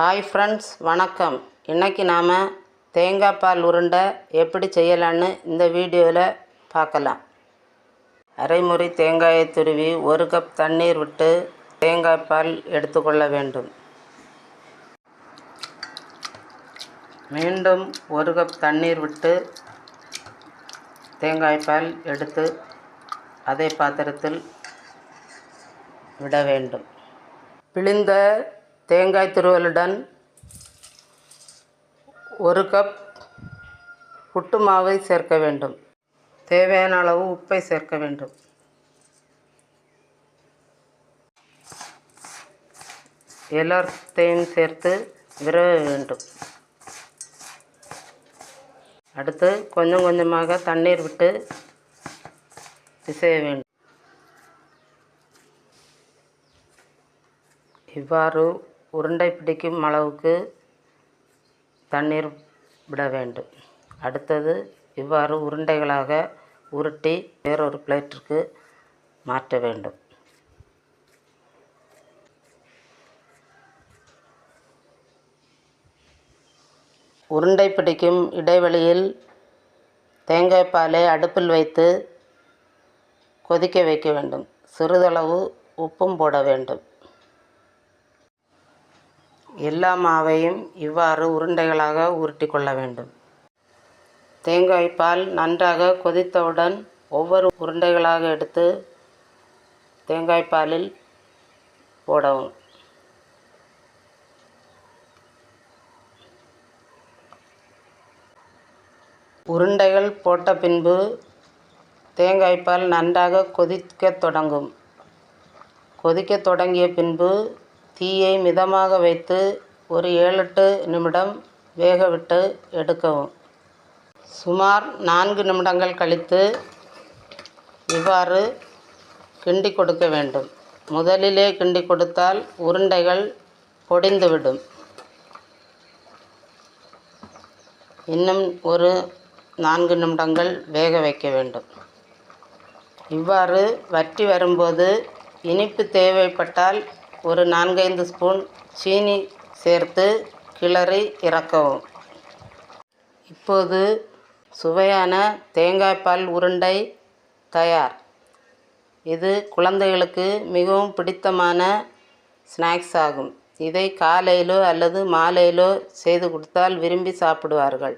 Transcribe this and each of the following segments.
Hi friends வணக்கம். இன்றைக்கி நாம் தேங்காய் பால் உருண்டை எப்படி செய்யலான்னு இந்த வீடியோவில் பார்க்கலாம். அரைமுறை தேங்காயை துருவி ஒரு கப் தண்ணீர் விட்டு தேங்காய் பால் எடுத்துக்கொள்ள வேண்டும். மீண்டும் ஒரு கப் தண்ணீர் விட்டு தேங்காய் பால் எடுத்து அதே பாத்திரத்தில் விட வேண்டும். பிழிந்த தேங்காய் துருவலுடன் ஒரு கப் புட்டு மாவை சேர்க்க வேண்டும். தேவையான அளவு உப்பை சேர்க்க வேண்டும். எல்லாத்தையும் சேர்த்து விரவ வேண்டும். அடுத்து கொஞ்சம் கொஞ்சமாக தண்ணீர் விட்டு பிசைய வேண்டும். இவ்வாறு உருண்டை பிடிக்கும் அளவுக்கு தண்ணீர் விட வேண்டும். அடுத்தது இவ்வாறு உருண்டைகளாக உருட்டி வேறொரு பிளேட்டிற்கு மாற்ற வேண்டும். உருண்டை பிடிக்கும் இடைவெளியில் தேங்காய் பாலை அடுப்பில் வைத்து கொதிக்க வைக்க வேண்டும். சிறிதளவு உப்பும் போட வேண்டும். எல்லா மாவையும் இவ்வாறு உருண்டைகளாக உருட்டி கொள்ள வேண்டும். தேங்காய் பால் நன்றாக கொதித்தவுடன் ஒவ்வொரு உருண்டைகளாக எடுத்து தேங்காய் பாலில் போடவும். உருண்டைகள் போட்ட பின்பு தேங்காய் பால் நன்றாக கொதிக்கத் தொடங்கும். கொதிக்கத் தொடங்கிய பின்பு தீயை மிதமாக வைத்து ஒரு ஏழெட்டு நிமிடம் வேகவிட்டு எடுக்கவும். சுமார் நான்கு நிமிடங்கள் கழித்து இவ்வாறு கிண்டி கொடுக்க வேண்டும். முதலிலே கிண்டி கொடுத்தால் உருண்டைகள் பொடிந்துவிடும். இன்னும் ஒரு நான்கு நிமிடங்கள் வேக வைக்க வேண்டும். இவ்வாறு வற்றி வரும்போது இனிப்பு தேவைப்பட்டால் ஒரு நான்கைந்து ஸ்பூன் சீனி சேர்த்து கிளறி இறக்கவும். இப்போது சுவையான தேங்காய் பால் உருண்டை தயார். இது குழந்தைகளுக்கு மிகவும் பிடித்தமான ஸ்நாக்ஸ் ஆகும். இதை காலையிலோ அல்லது மாலையிலோ செய்து கொடுத்தால் விரும்பி சாப்பிடுவார்கள்.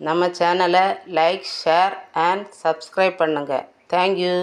நம்ம சேனலை லைக் ஷேர் அண்ட் சப்ஸ்கிரைப் பண்ணுங்கள் தேங்க்யூ.